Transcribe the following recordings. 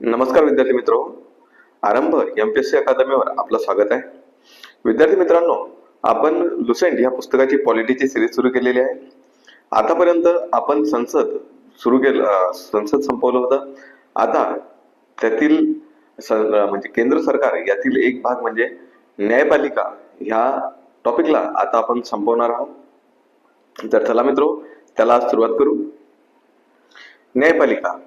नमस्कार विद्यार्थी मित्र. Arambh M P S C अकादमीवर आपलं स्वागत आहे. विद्यार्थी मित्रांनो आपण लुसेंट या पुस्तकाची पॉलिटीची सिरीज सुरू केलेली आहे. आतापर्यंत आपण संसद सुरू केलं संसद संपवलं होतं. आता त्यातील म्हणजे केंद्र सरकार यातील एक भाग म्हणजे न्यायपालिका ह्या टॉपिकला आता आपण संपवणार आहोत. तर चला मित्रो त्याला आज सुरुवात करू. न्यायपालिका.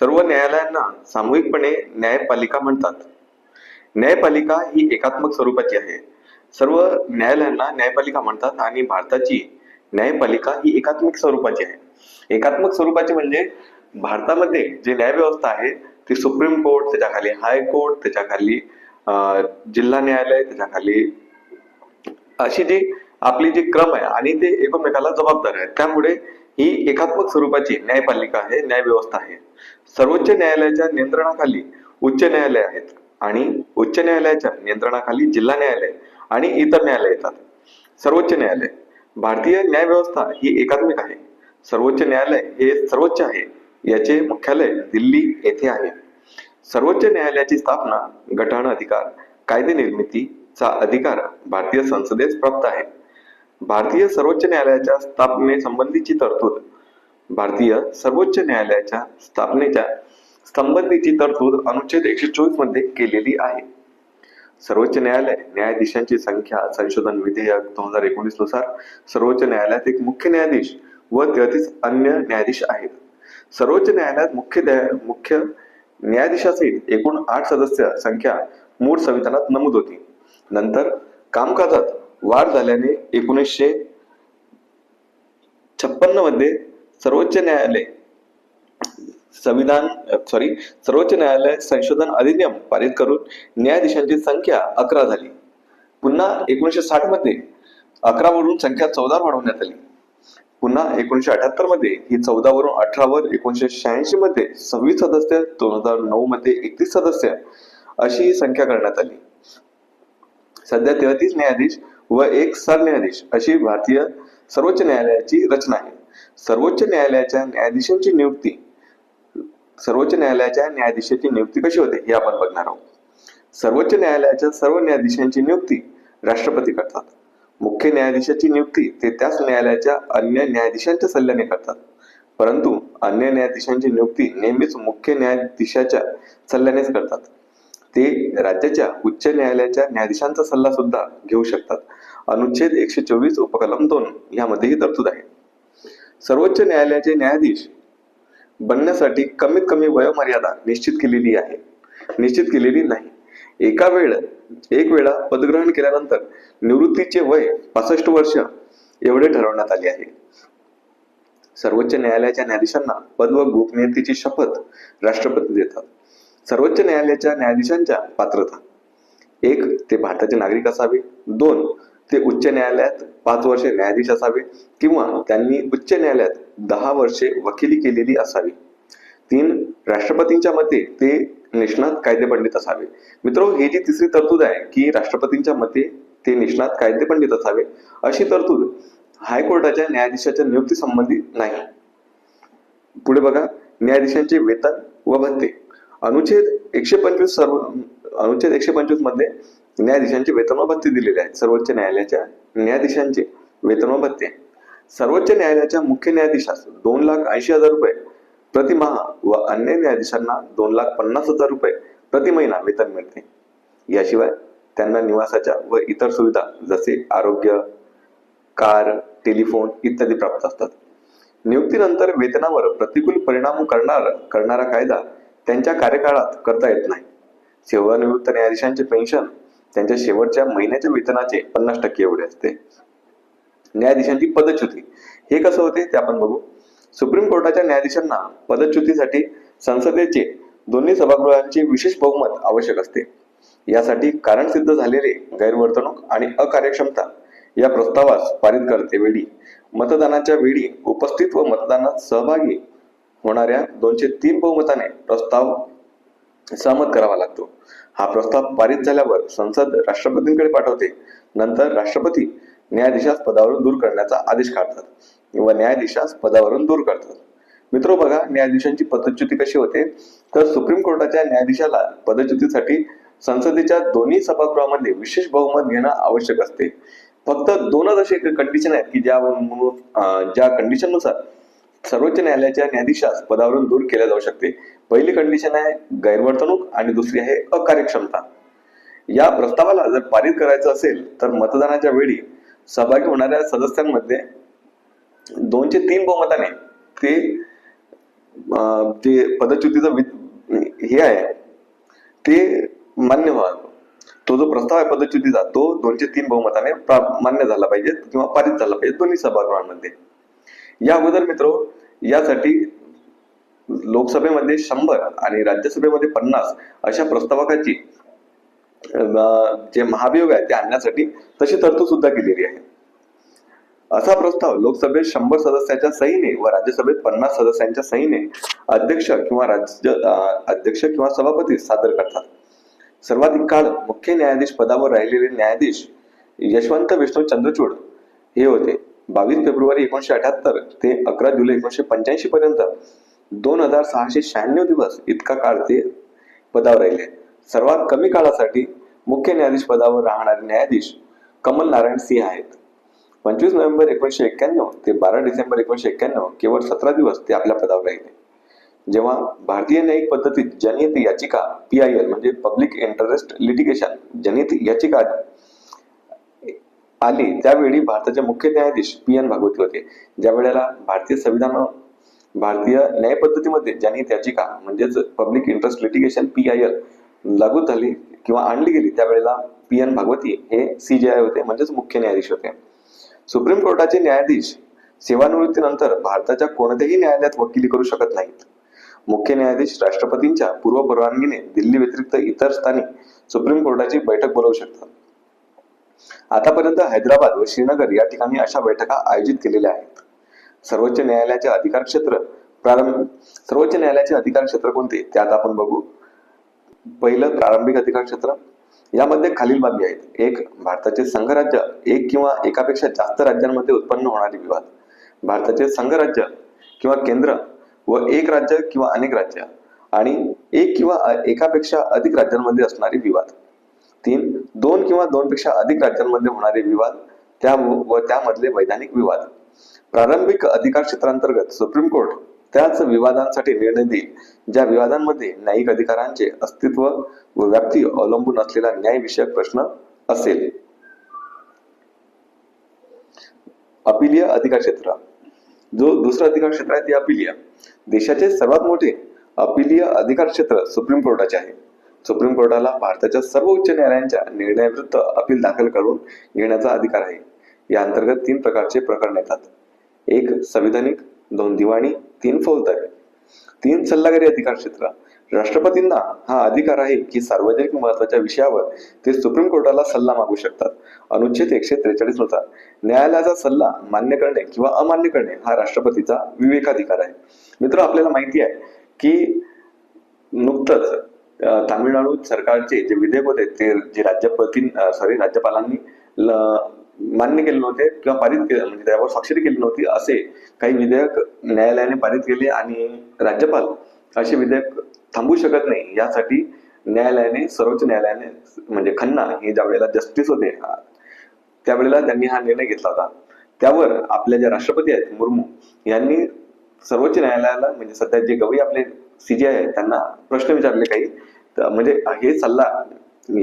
सर्व न्यायालयांना सामूहिकपणे न्यायपालिका म्हणतात. न्यायपालिका ही एकात्मक स्वरूपाची आहे. सर्व न्यायालयांना न्यायपालिका म्हणतात आणि भारताची न्यायपालिका ही एकात्मिक स्वरूपाची आहे. एकात्मक स्वरूपाची म्हणजे भारतामध्ये जे न्यायव्यवस्था आहे ती सुप्रीम कोर्ट त्याच्याखाली हायकोर्ट त्याच्याखाली अं, जिल्हा न्यायालय त्याच्याखाली अशी जी आपली जी क्रम आहे आणि ते एकमेकाला जबाबदार आहे त्यामुळे ही एकात्मक स्वरूपाची न्यायपालिका आहे न्यायव्यवस्था आहे. सर्वोच्च न्यायालयाच्या नियंत्रणाखाली उच्च न्यायालय आहेत आणि उच्च न्यायालयाच्या नियंत्रणाखाली जिल्हा न्यायालय आणि इतर न्यायालय येतात. सर्वोच्च न्यायालय. भारतीय न्यायव्यवस्था ही एकात्मिक आहे. सर्वोच्च न्यायालय हे सर्वोच्च आहे याचे मुख्यालय दिल्ली येथे आहे. सर्वोच्च न्यायालयाची स्थापना गटाण अधिकार कायदे निर्मितीचा अधिकार भारतीय संसदेस प्राप्त आहे. भारतीय सर्वोच्च न्यायालयाच्या स्थापनेसंबंधीची तरतूद. भारतीय सर्वोच्च न्यायालयाच्या स्थापनेच्या संबंधीची तरतूद अनुच्छेद एकशे चोवीसमध्ये केलेली आहे. सर्वोच्च न्यायालय न्यायाधीशांची संख्या संशोधन विधेयक दोन हजार एकोणीसनुसार सर्वोच्च न्यायालयात एक मुख्य न्यायाधीश व तेहतीस अन्य न्यायाधीश आहेत. सर्वोच्च न्यायालयात मुख्य मुख्य न्यायाधीशासहित एकूण आठ सदस्य संख्या मूळ संविधानात नमूद होती. नंतर कामकाजात वाढ झाल्याने एकोणीसशे छप्पन्नमध्ये सर्वोच्च न्यायालय संविधान सॉरी सर्वोच्च न्यायालय संशोधन अधिनियम पारित करून न्यायाधीशांची संख्या अकरा झाली. पुन्हा एकोणीसशे साठमध्ये अकरा वरून संख्या चौदा वाढवण्यात आली. पुन्हा एकोणीसशे अठ्याहत्तरमध्ये ही चौदा वरून अठरा वर एकोणीसशे शहाऐंशी मध्ये सव्वीस सदस्य दोन हजार नऊ मध्ये एकतीस सदस्य अशी ही संख्या करण्यात आली. सध्या तेहतीस न्यायाधीश व एक सरन्यायाधीश अशी भारतीय सर्वोच्च न्यायालयाची रचना आहे. सर्वोच्च न्यायालयाच्या न्यायाधीशांची नियुक्ती सर्वोच्च न्यायालयाच्या न्यायाधीशाची नियुक्ती कशी होते हे आपण बघणार आहोत. सर्वोच्च न्यायालयाच्या सर्व न्यायाधीशांची नियुक्ती राष्ट्रपती करतात. मुख्य न्यायाधीशाची नियुक्ती ते त्याच न्यायालयाच्या अन्य न्यायाधीशांच्या सल्ल्याने करतात. परंतु अन्य न्यायाधीशांची नियुक्ती नेहमीच मुख्य न्यायाधीशाच्या सल्ल्यानेच करतात. ते राज्याच्या उच्च न्यायालयाच्या न्यायाधीशांचा सल्ला सुद्धा घेऊ शकतात. अनुच्छेद एकशे चोवीस उपकलम दोन यामध्ये ही तरतूद आहे. सर्वोच्च न्यायालयाचे न्यायाधीश बनण्यासाठी कमीत कमी वयोमर्यादा निश्चित केलेली आहे. निश्चित केलेली नाही. एका वेळ एक वेळा पदग्रहण केल्यानंतर निवृत्तीचे वय पासष्ट वर्ष एवढे ठरवण्यात आले आहे. सर्वोच्च न्यायालयाच्या न्यायाधीशांना पद व गोपनीयतेची शपथ राष्ट्रपती देतात. सर्वोच्च न्यायालयाच्या न्यायाधीशांच्या पात्रता. एक ते भारताचे नागरिक असावे. दोन ते उच्च न्यायालयात पाच वर्षे न्यायाधीश असावे किंवा त्यांनी उच्च न्यायालयात दहा वर्षे वकिली केलेली असावी. तीन राष्ट्रपतींच्या मते ते निष्णात कायदेपंडित असावे. मित्र ही जी तिसरी तरतूद आहे की राष्ट्रपतींच्या मते ते निष्णात कायदेपंडित असावे अशी तरतूद हायकोर्टाच्या न्यायाधीशाच्या नियुक्ती संबंधी नाही. पुढे बघा न्यायाधीशांचे वेतन व भत्ते. अनुच्छेद एकशे पंचवीस सर्व अनुच्छेद एकशे पंचवीसमध्ये न्यायाधीशांचे वेतन भत्ते दिलेले आहेत सर्वोच्च न्यायालयाच्या न्यायाधीशांचे वेतन भत्ते सर्वोच्च न्यायालयाच्या मुख्य न्यायाधीशास दोन लाख ऐंशी हजार रुपये प्रतिमाहा व अन्य न्यायाधीशांना दोन लाख पन्नास हजार रुपये प्रति महिना वेतन मिळते. याशिवाय त्यांना निवासाच्या व इतर सुविधा जसे आरोग्य कार टेलिफोन इत्यादी प्राप्त असतात. नियुक्तीनंतर वेतनावर प्रतिकूल परिणाम करणार करणारा कायदा त्यांच्या कार्यकाळात करता येत नाही. सेवानिवृत्त न्यायाधीशांचे पेन्शन त्यांच्या शेवटच्या महिन्याच्या वेतनाचे पन्नास टक्के एवढे असते. न्यायाधीशांची पदच्युती. हे कसं होते ते आपण बघू. सुप्रीम कोर्टाच्या न्यायाधीशांना पदच्युतीसाठी संसदेचे दोन्ही सभागृहांचे विशेष बहुमत आवश्यक असते. यासाठी कारण सिद्ध झालेले गैरवर्तणूक आणि अकार्यक्षमता या प्रस्तावास पारित करते वेळी. मतदानाच्या वेळी उपस्थित व मतदानात सहभागी होणाऱ्या दोनशे तीन बहुमताने प्रस्ताव सहमत करावा लागतो. हा प्रस्ताव पारित झाल्यावर संसद राष्ट्रपतींकडे पाठवते. नंतर राष्ट्रपती न्यायाधीशास पदावरून दूर करण्याचा आदेश काढतात किंवा न्यायाधीशास पदावरून दूर करतात. मित्र बघा न्यायाधीशांची पदच्युती कशी होते? तर सुप्रीम कोर्टाच्या न्यायाधीशाला पदच्युतीसाठी संसदेच्या दोन्ही सभागृहामध्ये विशेष बहुमत घेणं आवश्यक असते. फक्त दोनच असे कंडिशन आहेत की ज्या ज्या ज्या कंडिशननुसार सर्वोच्च न्यायालयाच्या न्यायाधीशास पदावरून दूर केल्या जाऊ शकते. पहिली कंडिशन आहे गैरवर्तणूक आणि दुसरी आहे अकार्यक्षमता. या प्रस्तावाला जर पारित करायचं असेल तर मतदानाच्या वेळी सहभागी होणाऱ्या सदस्यांमध्ये दोनशे तीन बहुमताने ते अं, जे पदच्युतीचं हे आहे ते मान्य व्हावं. तो जो प्रस्ताव आहे पदच्युतीचा तो दोनशे तीन बहुमताने प्रा- मान्य झाला पाहिजे किंवा पारित झाला पाहिजे दोन्ही सभागृहांमध्ये. या अगोदर मित्र यासाठी लोकसभेमध्ये शंभर आणि राज्यसभेमध्ये पन्नास अशा प्रस्तावकाची जे महाभियोग आहे ते आणण्यासाठी तशी तरतूद सुद्धा केलेली आहे. असा प्रस्ताव लोकसभेत शंभर सदस्याच्या सहीने व राज्यसभेत पन्नास सदस्यांच्या सहीने अध्यक्ष किंवा राज्य अध्यक्ष किंवा सभापती सादर करतात. सर्वाधिक काळ मुख्य न्यायाधीश पदावर राहिलेले न्यायाधीश यशवंत विष्णू चंद्रचूड हे होते. बावीस फेब्रुवारी एकोणीशे अठ्याहत्तर ते अकरा जुलै एकोणीशे पंच्याऐंशी पर्यंत दोन हजार सहाशे शहाण्णव दिवस इतका काळ ते पदावर राहिले. सर्वात कमी काळासाठी मुख्य न्यायाधीश पदावर राहणारे न्यायाधीश कमल नारायण सिंह आहेत. पंचवीस नोव्हेंबर एकोणीशे एक्क्याण्णव ते बारा डिसेंबर एकोणीशे एक्क्याण्णव केवळ सतरा दिवस ते आपल्या पदावर राहिले. जेव्हा भारतीय न्यायिक पद्धतीत जनहित याचिका पी आय एल म्हणजे पब्लिक इंटरेस्ट लिटिगेशन जनहित याचिका आली त्यावेळी भारताचे मुख्य न्यायाधीश पी एन भागवती होते. ज्या वेळेला भारतीय संविधान भारतीय न्याय पद्धतीमध्ये जनहित याचिका म्हणजेच public interest litigation P I L लागू झाली किंवा आणली गेली त्यावेळेला पी एन भागवती हे सी जे आय होते म्हणजेच मुख्य न्यायाधीश होते. सुप्रीम कोर्टाचे न्यायाधीश सेवानिवृत्तीनंतर भारताच्या कोणत्याही न्यायालयात वकिली करू शकत नाहीत. मुख्य न्यायाधीश राष्ट्रपतींच्या पूर्व परवानगीने दिल्ली व्यतिरिक्त इतर स्थानी सुप्रीम कोर्टाची बैठक बोलवू शकतात. आतापर्यंत हैदराबाद व श्रीनगर या ठिकाणी अशा बैठका आयोजित केलेल्या आहेत. सर्वोच्च न्यायालयाचे अधिकार क्षेत्र प्रारंभ सर्वोच्च न्यायालयाचे अधिकार क्षेत्र कोणते? ते आता आपण बघू. पहिलं प्रारंभिक अधिकार क्षेत्र. यामध्ये खालील बाबी आहेत. एक भारताचे संघराज्य एक किंवा एकापेक्षा जास्त राज्यांमध्ये उत्पन्न होणारे विवाद. भारताचे संघराज्य किंवा केंद्र व एक राज्य किंवा अनेक राज्य आणि एक किंवा एकापेक्षा अधिक राज्यांमध्ये असणारे विवाद. तीन दोन किंवा दोनपेक्षा अधिक राज्यांमध्ये होणारे विवाद त्या व त्यामधले वैधानिक विवाद. प्रारंभिक अधिकार क्षेत्रांतर्गत सुप्रीम कोर्ट त्याच विवादांसाठी निर्णय देईल ज्या विवादांमध्ये न्यायिक अधिकारांचे अस्तित्व व व्याप्ती अवलंबून असलेला न्यायविषयक प्रश्न असेल. अपिलीय अधिकार क्षेत्र. जो दुसरा अधिकार क्षेत्र आहे ते अपिलीय. देशाचे सर्वात मोठे अपिलीय अधिकार क्षेत्र सुप्रीम कोर्टाचे आहे. सुप्रीम कोर्टाला भारताच्या सर्व उच्च न्यायालयांच्या निर्णयाविरुद्ध अपील दाखल करून घेण्याचा अधिकार आहे. या अंतर्गत तीन प्रकारचे प्रकरण येतात. एक संविधानिक दोन दिवाणी तीन फौजदारी. तीन सल्लागारी अधिकार क्षेत्र. राष्ट्रपतींना हा अधिकार आहे की सार्वजनिक महत्त्वाच्या विषयावर ते सुप्रीम कोर्टाला सल्ला मागू शकतात. अनुच्छेद एकशे त्रेचाळीसनुसार न्यायालयाचा सल्ला मान्य करणे किंवा अमान्य करणे हा राष्ट्रपतीचा विवेकाधिकार आहे. मित्र आपल्याला माहिती आहे की नुकतंच तामिळनाडू सरकारचे जे विधेयक होते ते जे राज्यपती सॉरी राज्यपालांनी मान्य केले नव्हते किंवा पारित केले म्हणजे त्यावर स्वाक्षरी केली नव्हती असे काही विधेयक न्यायालयाने पारित केले आणि राज्यपाल असे विधेयक थांबू शकत नाही. यासाठी न्यायालयाने सर्वोच्च न्यायालयाने म्हणजे खन्ना हे ज्या वेळेला जस्टिस होते त्यावेळेला त्यांनी हा निर्णय घेतला होता. त्यावर आपल्या ज्या राष्ट्रपती आहेत मुर्मू यांनी सर्वोच्च न्यायालयाला म्हणजे सध्या जे गवई आपले सीजीआय आहे त्यांना प्रश्न विचारले काही. म्हणजे हे सल्ला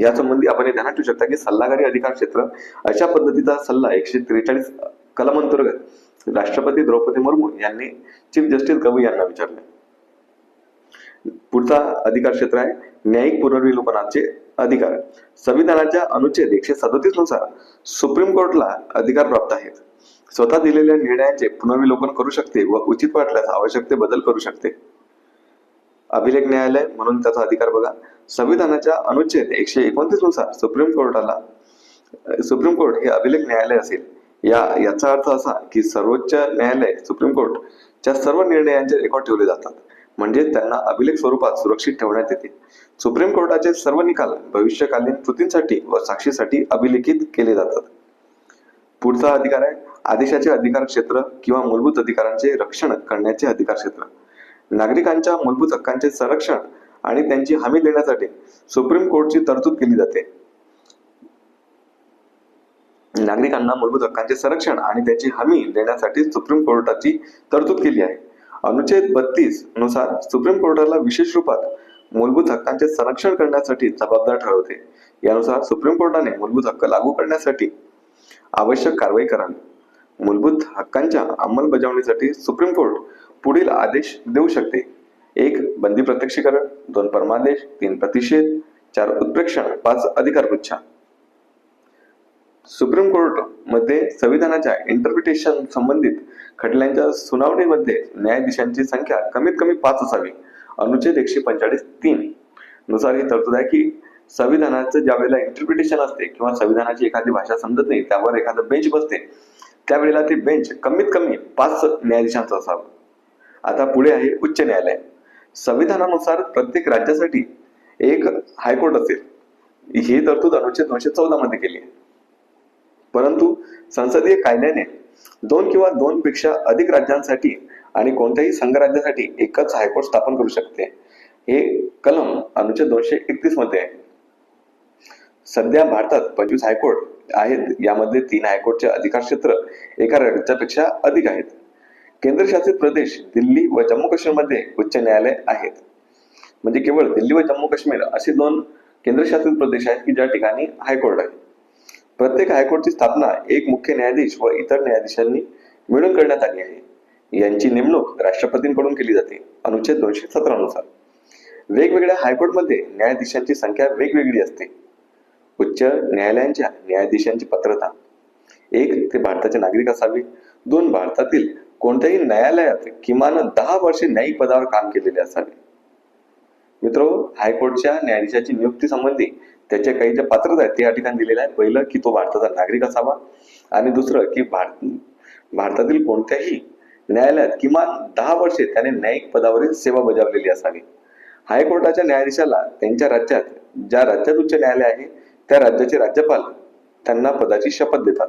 या संबंधी आपण हे ध्यानात ठेवू शकता की सल्लागारी अधिकार क्षेत्र अशा पद्धतीचा सल्ला एकशे त्रेचाळीस कलम अंतर्गत राष्ट्रपती द्रौपदी मुर्मू यांनी चीफ जस्टिस गवई यांना विचारले. पुढचा अधिकार क्षेत्र आहे न्यायिक पुनर्विलोकनाचे अधिकार. संविधानाच्या अनुच्छेद एकशे सदोतीसनुसार सुप्रीम कोर्टला अधिकार प्राप्त आहेत. स्वतः दिलेल्या निर्णयाचे पुनर्विलोकन करू शकते व उचित वाटल्यास आवश्यक ते बदल करू शकते. अभिलेख न्यायालय म्हणून त्याचा अधिकार बघा. संविधानाच्या अनुच्छेद एकशे एकोणतीसनुसार सुप्रीम कोर्टाला सुप्रीम कोर्ट हे अभिलेख न्यायालय असेल. या याचा अर्थ असा की सर्वोच्च न्यायालय सुप्रीम कोर्टच्या सर्व निर्णयांचे रेकॉर्ड ठेवले जातात. म्हणजे त्यांना अभिलेख स्वरूपात सुरक्षित ठेवण्यात येते. सुप्रीम कोर्टाचे सर्व निकाल भविष्यकालीन कृतींसाठी व साक्षीसाठी अभिलेखित केले जातात. पुढचा अधिकार आहे आदेशाचे अधिकार क्षेत्र किंवा मूलभूत अधिकारांचे रक्षण करण्याचे अधिकार क्षेत्र. नागरिकांच्या मूलभूत हक्कांचे संरक्षण आणि त्यांची हमी देण्यासाठी सुप्रीम कोर्टची तरतूद केली जाते. नागरिकांना मूलभूत हक्कांचे संरक्षण आणि त्याची हमी देण्यासाठी सुप्रीम कोर्टाची तरतूद केली आहे. अनुच्छेद बत्तीसनुसार सुप्रीम कोर्टाला विशेष रूपात मूलभूत हक्कांचे संरक्षण करण्यासाठी जबाबदार ठरवते. यानुसार सुप्रीम कोर्टाने मूलभूत हक्क लागू करण्यासाठी आवश्यक कारवाई करावी. मूलभूत हक्कांच्या अंमलबजावणीसाठी सुप्रीम कोर्ट पुढील आदेश देऊ शकते. एक बंदी प्रत्यक्षीकरण. दोन परमादेश. तीन प्रतिषेध. चार उत्प्रेक्षण. पाच अधिकार पृच्छा सुप्रीम कोर्टमध्ये संविधानाच्या इंटरप्रिटेशन संबंधित खटल्यांच्या सुनावणीमध्ये न्यायाधीशांची संख्या कमीत कमी पाच असावी. अनुच्छेद एकशे पंचेचाळीस तीन नुसार ही तरतूद आहे की संविधानाचं ज्या वेळेला इंटरप्रिटेशन असते किंवा संविधानाची एखादी भाषा समजत नाही त्यावर एखादं बेंच बसते त्यावेळेला ते बेंच कमीत कमी पाच न्यायाधीशांचं असावं. आता पुढे आहे उच्च न्यायालय. संविधानानुसार प्रत्येक राज्यासाठी एक हायकोर्ट असेल. ही तरतूद अनुच्छेद दोनशे चौदा मध्ये केली आहे. परंतु संसदीय कायद्याने दोन किंवा दोन पेक्षा अधिक राज्यांसाठी आणि कोणत्याही संघराज्यासाठी एकच हायकोर्ट स्थापन करू शकते. हे कलम अनुच्छेद दोनशे एकतीसमध्ये आहे. सध्या भारतात पंचवीस हायकोर्ट आहेत. यामध्ये तीन हायकोर्टचे अधिकार क्षेत्र एका राज्यापेक्षा अधिक आहेत. केंद्रशासित प्रदेश दिल्ली व जम्मू काश्मीरमध्ये उच्च न्यायालय आहेत. म्हणजे केवळ दिल्ली व जम्मू काश्मीर असे दोन केंद्रशासित प्रदेश आहेत की ज्या ठिकाणी हायकोर्ट आहे. प्रत्येक हायकोर्टची स्थापना एक मुख्य न्यायाधीश व इतर न्यायाधीशांनी मिळून करण्यात आली आहे. यांची नेमणूक राष्ट्रपतींकडून केली जाते अनुच्छेद दोनशे सतरा नुसार. वेगवेगळ्या हायकोर्टमध्ये न्यायाधीशांची संख्या वेगवेगळी असते. उच्च न्यायालयांच्या न्यायाधीशांची पात्रता. एक ते भारताचे नागरिक असावे. दोन भारतातील कोणत्याही न्यायालयात किमान दहा वर्षे न्यायिक पदावर काम केलेले असावे. मित्र हायकोर्टच्या न्यायाधीशाची नियुक्ती संबंधी त्याच्या काही ज्या पात्रता आहेत ते या ठिकाणी दिलेल्या आहेत. पहिलं की तो भारताचा नागरिक असावा. आणि दुसरं की भारत भारतातील कोणत्याही न्यायालयात किमान दहा वर्षे त्याने न्यायिक पदावरील सेवा बजावलेली असावी. हायकोर्टाच्या न्यायाधीशाला त्यांच्या राज्यात ज्या राज्यात उच्च न्यायालय आहे त्या राज्याचे राज्यपाल त्यांना पदाची शपथ देतात.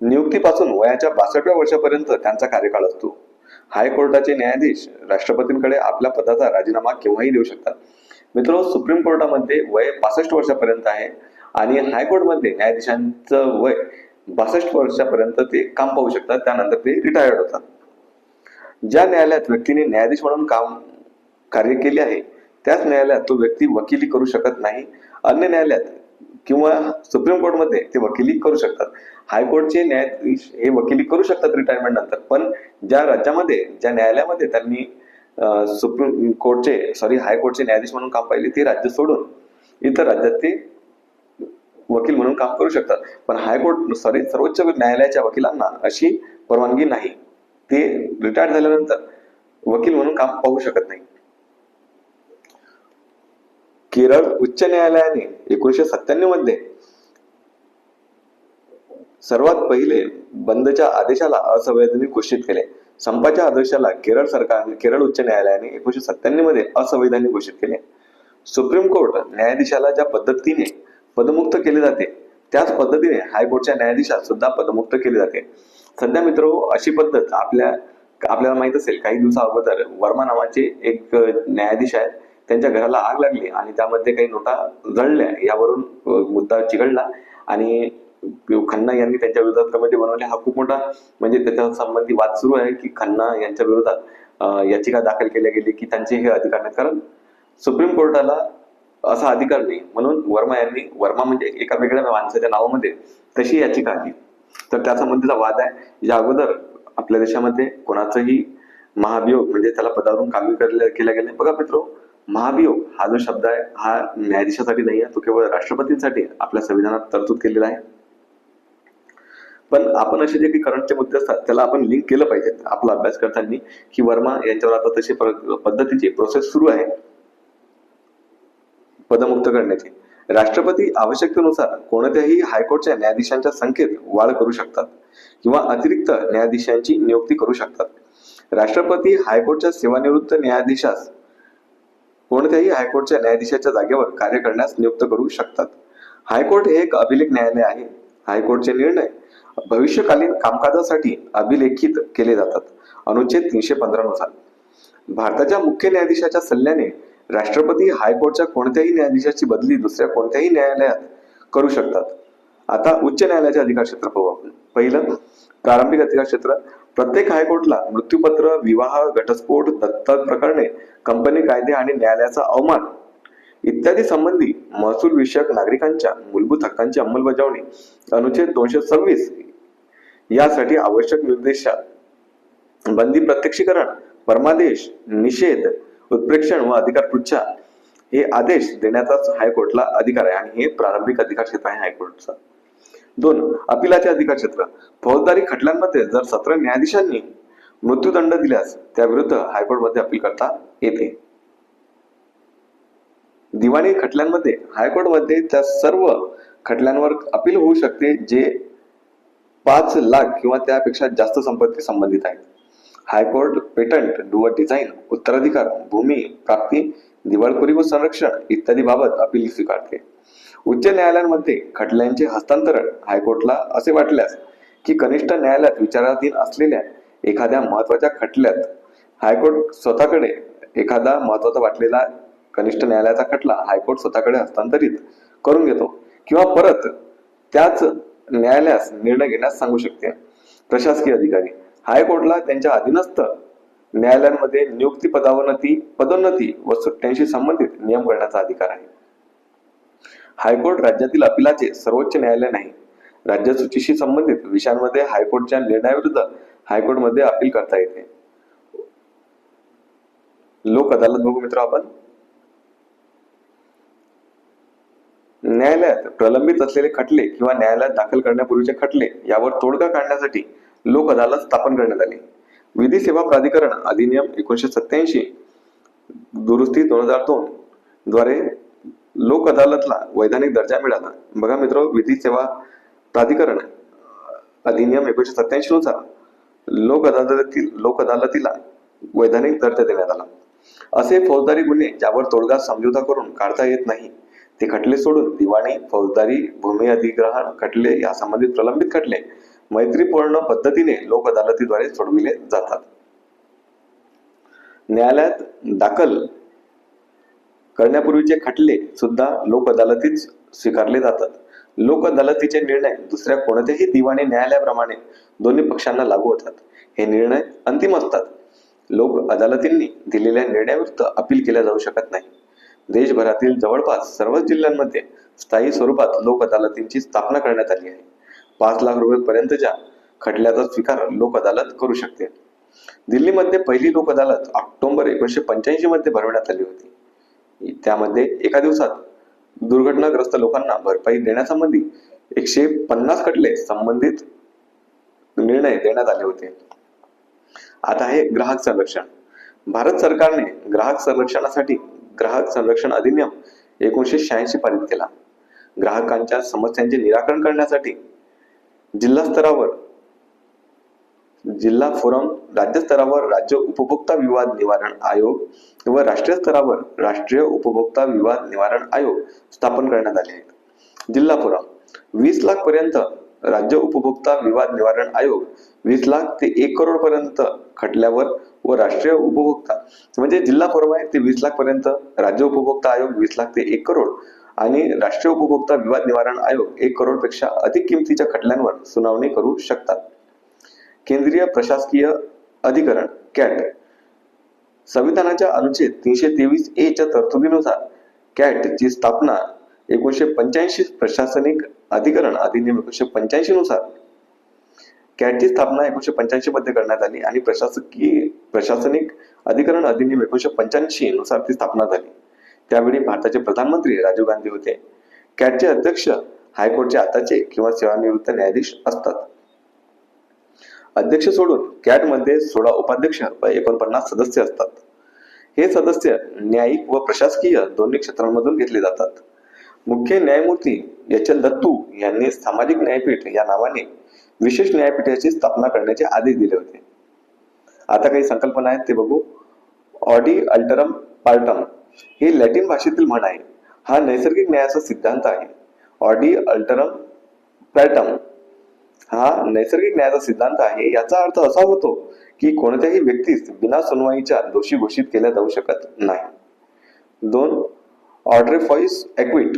नियुक्तीपासून वयाच्या बासष्टव्या वर्षापर्यंत त्यांचा कार्यकाळ असतो. हायकोर्टाचे न्यायाधीश राष्ट्रपतींकडे आपल्या पदाचा राजीनामा केव्हाही देऊ शकतात. मित्र सुप्रीम कोर्टामध्ये वय पासष्ट वर्षापर्यंत आहे आणि हायकोर्टमध्ये न्यायाधीशांचं वय बासष्ट वर्षापर्यंत ते काम पाहू शकतात. त्यानंतर ते रिटायर्ड होतात. ज्या न्यायालयात व्यक्तीने न्यायाधीश म्हणून काम कार्य केले आहे त्याच न्यायालयात तो व्यक्ती वकिली करू शकत नाही. अन्य न्यायालयात किंवा सुप्रीम कोर्टमध्ये ते वकिली करू शकतात. हायकोर्टचे न्यायाधीश हे वकिली करू शकतात रिटायरमेंट नंतर. पण ज्या राज्यामध्ये ज्या न्यायालयामध्ये त्यांनी सुप्रीम कोर्टचे सॉरी हायकोर्टचे न्यायाधीश म्हणून काम पाहिले ते राज्य सोडून इतर राज्यात ते वकील म्हणून काम करू शकतात. पण हायकोर्ट सॉरी सर्वोच्च न्यायालयाच्या वकिलांना अशी परवानगी नाही. ते रिटायर झाल्यानंतर वकील म्हणून काम पाहू शकत नाही. केरळ उच्च न्यायालयाने एकोणीशे सत्त्याण्णवमध्ये सर्वात पहिले बंदच्या आदेशाला असंवैधानिक घोषित केले. संपाच्या आदेशाला केरळ सरकारने केरळ उच्च न्यायालयाने एकोणीशे सत्त्याण्णवमध्ये असंवैधानिक घोषित केले. सुप्रीम कोर्ट न्यायाधीशाला ज्या पद्धतीने पदमुक्त केले जाते त्याच पद्धतीने हायकोर्टच्या न्यायाधीशात सुद्धा पदमुक्त केले जाते. सध्या मित्र अशी पद्धत आपल्या आपल्याला माहीत असेल काही दिवसा अगोदर वर्मा नावाचे एक न्यायाधीश आहेत. त्यांच्या घराला आग लागली आणि त्यामध्ये काही नोटा जळल्या यावरून मुद्दा चिघळला आणि खन्ना यांनी त्यांच्या विरोधात कमिटी बनवली. हा खूप मोठा म्हणजे त्याच्या संबंधी वाद सुरू आहे की खन्ना यांच्या विरोधात याचिका दाखल केल्या गेली की त्यांचे हे अधिकार नाहीत. कारण सुप्रीम कोर्टाला असा अधिकार नाही. म्हणून वर्मा यांनी वर्मा म्हणजे एका वेगळ्या माणसाच्या नावामध्ये तशी याचिका आली तर त्या संबंधीचा वाद आहे. या अगोदर आपल्या देशामध्ये कोणाचंही महाभियोग म्हणजे त्याला पदावरून कामी केल्या गेलं गेले बघा मित्रो महाभियोग हा जो शब्द आहे हा न्यायाधीशासाठी नाही आहे तो केवळ राष्ट्रपतींसाठी आपल्या संविधानात तरतूद केलेला आहे. पण आपण असे जे काही करंटचे मुद्दे असतात त्याला आपण लिंक केलं पाहिजे. आपला अभ्यास करताना की वर्मा यांच्यावर आता तशी पद्धतीची प्रोसेस सुरू आहे. पदमुक्त करण्याची. राष्ट्रपती आवश्यकतेनुसार कोणत्याही हायकोर्टच्या न्यायाधीशांच्या संख्येत वाढ करू शकतात किंवा अतिरिक्त न्यायाधीशांची नियुक्ती करू शकतात. राष्ट्रपती हायकोर्टच्या सेवानिवृत्त न्यायाधीशास कोणत्याही हायकोर्टच्या न्यायाधीशाच्या जागेवर कार्य करण्यास नियुक्त करू शकतात. हायकोर्ट हे एक अभिलेख न्यायालय आहे. हायकोर्टचे निर्णय भविष्यकालीन कामकाजासाठी अभिलेखित केले जातात. अनुच्छेद तीनशे पंधरा नुसार. भारताच्या मुख्य न्यायाधीशाच्या सल्ल्याने राष्ट्रपती हायकोर्टच्या कोणत्याही न्यायाधीशाची बदली दुसऱ्या कोणत्याही न्यायालयात करू शकतात. आता उच्च न्यायालयाचे अधिकार क्षेत्र पाहू आपण पहिलं प्रारंभिक अधिकार क्षेत्र प्रत्येक हायकोर्टला मृत्यूपत्र विवाह घटस्फोट दत्तक प्रकरणे कंपनी कायदे आणि न्यायालयाचा अवमान इत्यादी संबंधी महसूल विषयक नागरिकांच्या मूलभूत हक्कांची अंमलबजावणी अनुच्छेद दोनशे सव्वीस यासाठी आवश्यक निर्देश बंदी प्रत्यक्षीकरण परमादेश निषेध उत्प्रेक्षण व अधिकार पृच्छा हे आदेश देण्याचाच हायकोर्टला अधिकार आहे आणि हे प्रारंभिक अधिकार क्षेत्र आहे हायकोर्टचा. दोन अपिलाचे अधिकार क्षेत्र. फौजदारी खटल्यांमध्ये जर सत्र न्यायाधीशांनी मृत्यूदंड दिल्यास त्याविरुद्ध हायकोर्टमध्ये अपील करता येते. दिवाणी खटल्यांमध्ये हायकोर्टमध्ये त्या सर्व खटल्यांवर अपील होऊ शकते जे पाच लाख किंवा त्यापेक्षा जास्त संपत्ती संबंधित आहेत. हायकोर्ट पेटंट डुअर डिझाईन उत्तराधिकार भूमी प्राप्ती दिवाळखोरी व संरक्षण इत्यादी बाबत अपील स्वीकारते. उच्च न्यायालयांमध्ये खटल्यांचे हस्तांतरण हायकोर्टला असे वाटल्यास की कनिष्ठ न्यायालयात विचाराधीन असलेल्या एखाद्या महत्त्वाच्या खटल्यात हायकोर्ट स्वतःकडे एखादा महत्त्वाचा वाटलेला कनिष्ठ न्यायालयाचा खटला हायकोर्ट स्वतःकडे हस्तांतरित करून घेतो किंवा परत त्याच न्यायालयास निर्णय घेण्यास सांगू शकते. प्रशासकीय अधिकारी हायकोर्टला त्यांच्या अधीनस्थ न्यायालयांमध्ये नियुक्ती पदावनती पदोन्नती व सुट्ट्यांशी संबंधित नियम करण्याचा अधिकार आहे. हायकोर्ट राज्यातील अपिलाचे सर्वोच्च न्यायालय नाही. राज्य सूचीशी संबंधित विषयांमध्ये हायकोर्टच्या निर्णयाविरुद्ध हायकोर्टमध्ये अपील करता येते. लोक अदालत बघू मित्र आपण. न्यायालयात प्रलंबित असलेले खटले किंवा न्यायालयात दाखल करण्यापूर्वीचे खटले यावर तोडगा काढण्यासाठी लोक अदालत स्थापन करण्यात आली. विधी सेवा प्राधिकरण अधिनियम एकोणीशे सत्याऐंशी दुरुस्ती दोन हजार दोन द्वारे लोक अदालतला वैधानिक दर्जा मिळाला. बघा मित्र विधी सेवा प्राधिकरण अधिनियम एकोणीशे सत्याऐंशी नुसार लोक अदालतील लोक अदालतीला वैधानिक दर्जा देण्यात आला. असे फौजदारी गुन्हे ज्यावर तोडगा समझोता करून काढता येत नाही ते खटले सोडून दिवाणी फौजदारी भूमी अधिग्रहण खटले या संबंधित प्रलंबित खटले मैत्रीपूर्ण पद्धतीने लोक अदालतीद्वारे सोडविले जातात. न्यायालयात दाखल करण्यापूर्वीचे खटले सुद्धा लोक अदालतीत स्वीकारले जातात. लोक अदालतीचे निर्णय दुसऱ्या कोणत्याही दिवाणी न्यायालयाप्रमाणे दोन्ही पक्षांना लागू होतात. हे निर्णय अंतिम असतात. लोक अदालतींनी दिलेल्या निर्णयाविरुद्ध अपील केल्या जाऊ शकत नाही. देशभरातील जवळपास सर्वच जिल्ह्यांमध्ये स्थायी स्वरूपात लोक अदालतींची स्थापना करण्यात आली आहे. पाच लाख रुपये पर्यंतच्या खटल्याचा स्वीकार लोक अदालत करू शकते. दिल्लीमध्ये पहिली लोक अदालत ऑक्टोबर एकोणीशे पंच्याऐंशी मध्ये भरवण्यात आली होती. त्यामध्ये एका दिवसात दुर्घटनाग्रस्त लोकांना भरपाई देण्यासंबंधी एकशे पन्नास खटले संबंधित निर्णय देण्यात आले होते. आता आहे ग्राहक संरक्षण. भारत सरकारने ग्राहक संरक्षणासाठी ग्राहक संरक्षण अधिनियम एकोणीशे शहाऐंशी पारित केला. ग्राहकांच्या समस्यांचे निराकरण करण्यासाठी जिल्हा स्तरावर जिल्हा फोरम राज्य स्तरावर राज्य उपभोक्ता विवाद निवारण आयोग व राष्ट्रीय स्तरावर राष्ट्रीय उपभोक्ता विवाद निवारण आयोग स्थापन करण्यात आले आहेत. जिल्हा फोरम वीस लाख पर्यंत राज्य उपभोक्ता विवाद निवारण आयोग वीस लाख ते एक करोड पर्यंत खटल्यावर व राष्ट्रीय उपभोक्ता म्हणजे जिल्हा फोरम आहे ते वीस लाख पर्यंत राज्य उपभोक्ता आयोग वीस लाख ते एक करोड आणि राष्ट्रीय उपभोक्ता विवाद निवारण आयोग एक करोडपेक्षा अधिक किमतीच्या खटल्यांवर सुनावणी करू शकतात. केंद्रीय प्रशासकीय अधिकरण कॅट. संविधानाच्या अनुच्छेद तीनशे तेवीस ए च्या तरतुदीनुसार कॅट ची स्थापना एकोणीशे पंच्याऐंशी प्रशासनिक अधिकरण अधिनियम एकोणीशे पंच्याऐंशी नुसार. कॅटची स्थापना एकोणीशे पंच्याऐंशी मध्ये करण्यात आली आणि प्रशासकीय प्रशासनिक अधिकरण अधिनियम एकोणीशे पंच्याऐंशी नुसार ती स्थापना झाली. त्यावेळी भारताचे प्रधानमंत्री राजीव गांधी होते. कॅटचे अध्यक्ष हायकोर्टचे आताचे किंवा सेवानिवृत्त न्यायाधीश असतात. अध्यक्ष सोडून कॅटमध्ये सोळा उपाध्यक्ष व एकोणपन्नास सदस्य असतात. हे सदस्य न्यायिक व प्रशासकीय दोन्ही क्षेत्रांमधून घेतले जातात. मुख्य न्यायमूर्ती एच एल दत्तू यांनी सामाजिक न्यायपीठ या नावाने विशेष न्यायपीठाची स्थापना करण्याचे आदेश दिले होते. आता काही संकल्पना आहेत ते बघू. ऑडी अल्टरम पार्टम ही लॅटिन भाषेतील म्हण आहे. हा नैसर्गिक न्यायाचा सिद्धांत आहे. ऑडी अल्टरम पॅटम हा नैसर्गिक न्यायाचा सिद्धांत आहे याचा अर्थ असा होतो की कोणत्याही व्यक्तीस बिना सुनवाईच्या दोषी घोषित केल्या जाऊ शकत नाही. दोन ऑर्डरेफॉइस एक्विट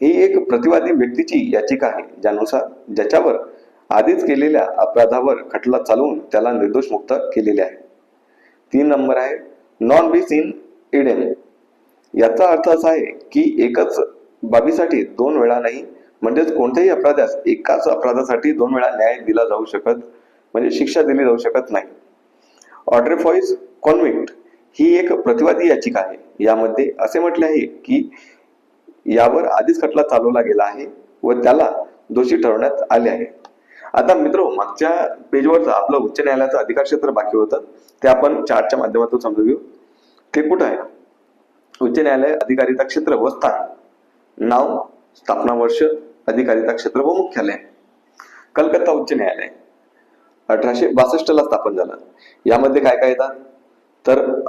ही एक प्रतिवादी व्यक्तीची याचिका आहे ज्यानुसार ज्याच्यावर आधीच केलेल्या अपराधावर खटला चालवून त्याला निर्दोष मुक्त केलेले आहे. तीन नंबर आहे नॉन बीस इन इडेन. याचा अर्थ असा आहे की एकच बाबीसाठी दोन वेळा नाही म्हणजेच कोणत्याही अपराधास एकाच अपराधासाठी दोन वेळा न्याय दिला जाऊ शकत म्हणजे शिक्षा दिली जाऊ शकत नाही. ऑर्डरेफॉइस कॉन्व्हिक्ट ही एक प्रतिवादी याचिका आहे. यामध्ये असे म्हटले आहे की यावर आधीच खटला चालवला गेला आहे व त्याला दोषी ठरवण्यात आले आहे. आता मित्र मागच्या पेजवरचं आपलं उच्च न्यायालयाचं अधिकार क्षेत्र बाकी होतं. ते आपण चार्टच्या माध्यमातून समजून घेऊ. ते कुठं आहे? उच्च न्यायालय अधिकारिता क्षेत्र व स्थान नाव स्थापना वर्ष अधिकारिता क्षेत्र व मुख्यालय. कलकत्ता उच्च न्यायालय. अठराशे बासष्ट ला स्थापन झालं. यामध्ये काय काय येतात? तर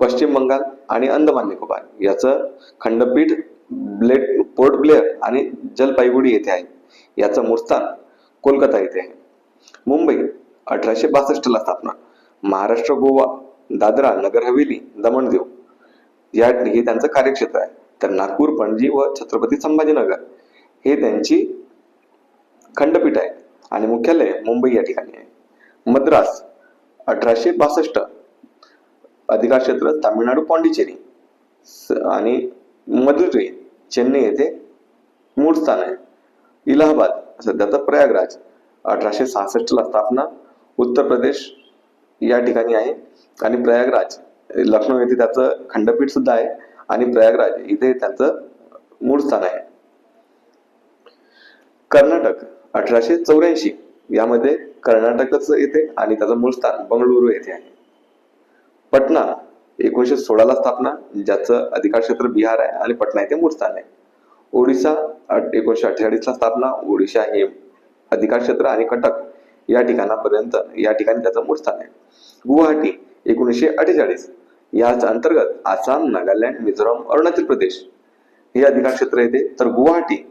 पश्चिम बंगाल आणि अंदमान निकोबार याचं खंडपीठ ब्लेड पोर्ट ब्लेअर आणि जलपाईगुडी येथे आहे. याचं मूळ स्थान कोलकाता येथे आहे. मुंबई अठराशे बासष्ट ला स्थापना. महाराष्ट्र गोवा दादरा नगर हवेली दमण दीव या हे त्यांचं कार्यक्षेत्र आहे. तर नागपूर पणजी व छत्रपती संभाजीनगर हे त्यांची खंडपीठ आहे. आणि मुख्यालय मुंबई या ठिकाणी आहे. मद्रास अठराशे बासष्ट अधिकार क्षेत्र तामिळनाडू पॉंडिचेरी स- आणि मदुरै चेन्नई येथे मूळ स्थान आहे. इलाहाबाद सध्याचा प्रयागराज अठराशे सहासष्ट ला स्थापना उत्तर प्रदेश या ठिकाणी आहे. आणि प्रयागराज लखनौ येथे त्याचं खंडपीठ सुद्धा आहे. आणि प्रयागराज इथे त्यांचं मूळ स्थान आहे. कर्नाटक अठराशे चौऱ्याऐंशी यामध्ये कर्नाटकच येते आणि त्याचं मूळ स्थान बंगळुरू येथे आहे. पटना एकोणीशे सोळाला स्थापना ज्याचं अधिकार क्षेत्र बिहार आहे आणि पटना येथे मूळ स्थान आहे. ओडिसा एकोणीशे अठ्ठेचाळीस ला स्थापना ओडिशा हे अधिकार क्षेत्र आणि कटक या ठिकाणापर्यंत या ठिकाणी त्याचं मूळ स्थान आहे. गुवाहाटी एकोणीसशे अठ्ठेचाळीस याच अंतर्गत आसाम नागालँड मिझोराम अरुणाचल प्रदेश हे अधिकार क्षेत्र येते. तर गुवाहाटी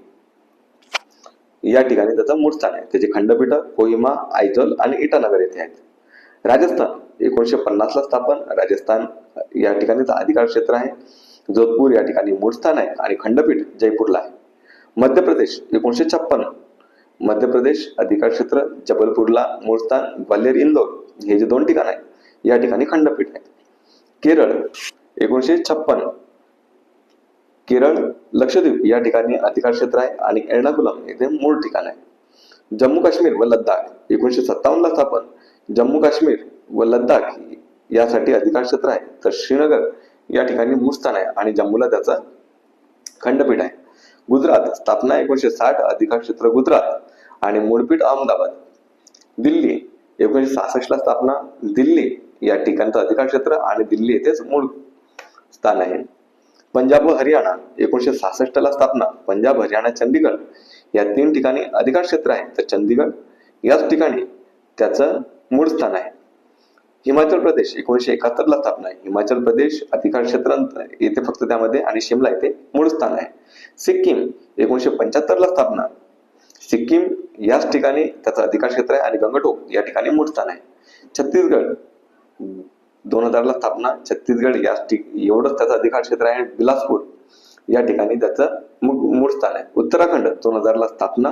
या ठिकाणी त्याचं मूळ स्थान आहे. त्याची खंडपीठ कोहिमा आयजोल आणि इटानगर येथे आहेत. राजस्थान एकोणीशे पन्नास ला स्थापन. राजस्थान या ठिकाणीचा अधिकार क्षेत्र आहे. जोधपूर या ठिकाणी मूळ स्थान आहे आणि खंडपीठ जयपूरला आहे. मध्य प्रदेश एकोणीशे छप्पन. मध्य प्रदेश अधिकार क्षेत्र जबलपूरला मूळ स्थान. ग्वाल्हेर इंदोर हे जे दोन ठिकाण आहेत या ठिकाणी खंडपीठ आहे केरळ एकोणीशे छप्पन. केरळ लक्षद्वीप या ठिकाणी अधिकार क्षेत्र आहे आणि एर्नाकुलम येथे मूळ ठिकाण आहे. जम्मू काश्मीर व लद्दाख एकोणीशे सत्तावन्न ला स्थापन. जम्मू काश्मीर व लद्दाख यासाठी अधिकार क्षेत्र आहे. तर श्रीनगर या ठिकाणी मूळ स्थान आहे आणि जम्मूला त्याचा खंडपीठ आहे. गुजरात स्थापना एकोणीशे साठ अधिकार क्षेत्र गुजरात आणि मूळपीठ अहमदाबाद. दिल्ली एकोणीशे सहासष्ट ला स्थापना. दिल्ली या ठिकाणचं अधिकार क्षेत्र आणि दिल्ली येथेच मूळ स्थान आहे. पंजाब व हरियाणा एकोणीशे सहासष्ट ला स्थापना. पंजाब हरियाणा चंदीगड या तीन ठिकाणी अधिकार क्षेत्र आहे. तर चंदीगड याच ठिकाणी त्याचं मूळ स्थान आहे. हिमाचल प्रदेश एकोणीशे एकाहत्तर ला स्थापना आहे. हिमाचल प्रदेश अधिकार क्षेत्र येथे फक्त त्यामध्ये आणि शिमला येथे मूळ स्थान आहे. सिक्कीम एकोणीशे पंच्याहत्तर ला स्थापना. सिक्कीम याच ठिकाणी त्याचं अधिकार क्षेत्र आहे आणि गंगटोक या ठिकाणी मूळ स्थान आहे. छत्तीसगड दोन हजारला स्थापना छत्तीसगड या एवढंच त्याचं अधिकार क्षेत्र आहे. बिलासपूर या ठिकाणी त्याचं मूळ स्थान आहे. उत्तराखंड दोन हजारला स्थापना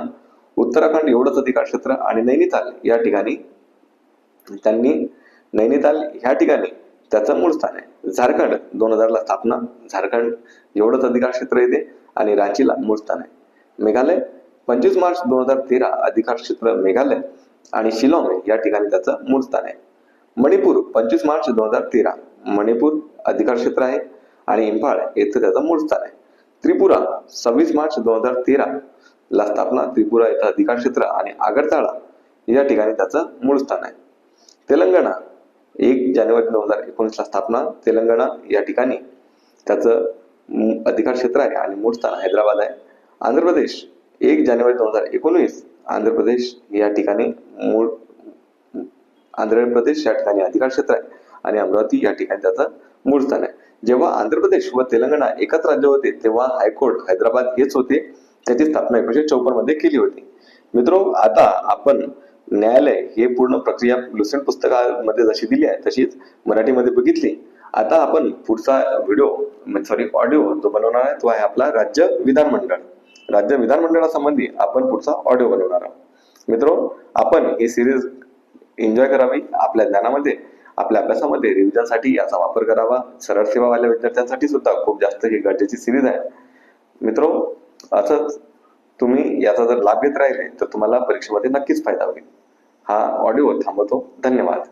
उत्तराखंड एवढंच अधिकार क्षेत्र आणि नैनिताल या ठिकाणी त्यांनी नैनिताल ह्या ठिकाणी त्याचं मूळ स्थान आहे. झारखंड दोन हजारला स्थापना झारखंड एवढंच अधिकार क्षेत्र येते आणि रांचीला मूळ स्थान आहे. मेघालय पंचवीस मार्च दोन हजार तेरा अधिकार क्षेत्र मेघालय आणि शिलाँग या ठिकाणी त्याचं मूळ स्थान आहे. मणिपूर पंचवीस मार्च दोन हजार तेरा. मणिपूर अधिकार क्षेत्र आहे आणि इम्फाळ येथे त्याचं मूळ स्थान आहे. त्रिपुरा सव्वीस मार्च दोन हजार तेरा. ला स्थापना त्रिपुरा येथे अधिकार क्षेत्र आणि आगरताळा या ठिकाणी त्याचं मूळ स्थान आहे. तेलंगणा एक जानेवारी दोन हजार एकोणीस ला स्थापना. तेलंगणा या ठिकाणी त्याचं अधिकार क्षेत्र आहे आणि मूळ स्थान हैदराबाद आहे. आंध्र प्रदेश एक जानेवारी दोन हजार एकोणीस. आंध्र प्रदेश या ठिकाणी मूळ आंध्र प्रदेश या ठिकाणी अधिकार क्षेत्र आहे आणि अमरावती या ठिकाणी त्याचं मूळ स्थान आहे. जेव्हा आंध्र प्रदेश व तेलंगणा एकच राज्य होते तेव्हा हायकोर्ट हैदराबाद हेच होते. त्याची स्थापना एकोणीशे चौपन्नमध्ये केली होती. मित्रो आता आपण न्यायालय हे पूर्ण प्रक्रिया लुसेंट पुस्तकामध्ये जशी दिली आहे तशीच मराठीमध्ये बघितली. आता आपण पुढचा व्हिडिओ सॉरी ऑडिओ जो बनवणार आहे तो आहे आपला राज्य विधानमंडळ. राज्य विधानमंडळासंबंधी आपण पुढचा ऑडिओ बनवणार आहोत. मित्रो आपण ही सिरीज एन्जॉय करावी आपल्या ज्ञानामध्ये आपल्या अभ्यासामध्ये रिव्हिजनसाठी याचा वापर करावा. सरळ सेवावाल्या विद्यार्थ्यांसाठी सुद्धा खूप जास्त ही गरजेची सिरीज आहे. मित्रो असंच तुम्ही याचा जर लाभ घेत राहिले तर तुम्हाला परीक्षेमध्ये नक्कीच फायदा होईल. हा ऑडिओ थांबवतो. धन्यवाद.